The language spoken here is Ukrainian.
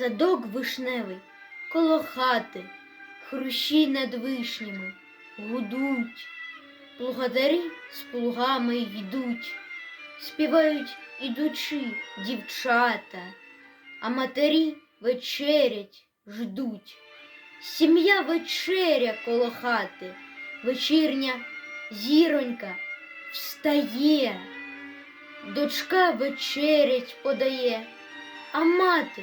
Садок вишневий коло хати, хрущі над вишнями гудуть, плугодарі з плугами йдуть, співають ідучи дівчата, а матері вечерять ждуть. Сім'я вечеря коло хати, вечірня зіронька встає, дочка вечерять подає, а мати